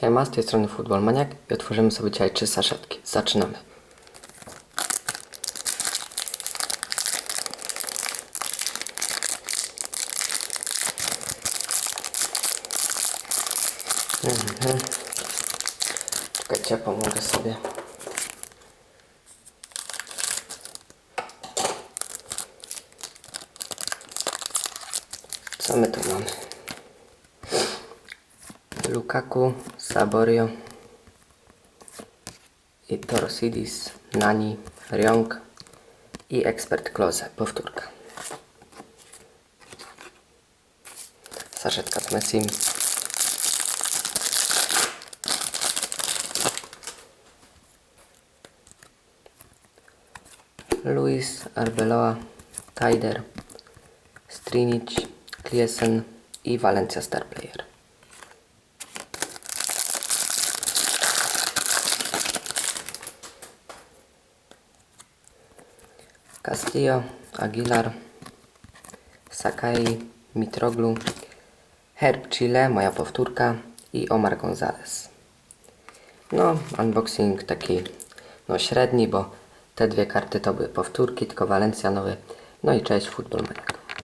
Siema, z tej strony Futbol Maniak i otworzymy sobie dzisiaj trzy saszetki. Zaczynamy. Mhm. Czekajcie, pomogę sobie. Co my tu mamy? Lukaku, Saborio i Torsidis, Nani, Ryong i Ekspert Klose, powtórka. Saszetka z Messim. Luis, Arbeloa, Taider, Strinic, Kliesen i Valencia Star Player. Castillo, Aguilar, Sakai, Mitroglu, Herb Chile, moja powtórka i Omar Gonzalez. No, unboxing taki no średni, bo te dwie karty to były powtórki, tylko Valencia nowy. No i cześć, Futbol Maniak.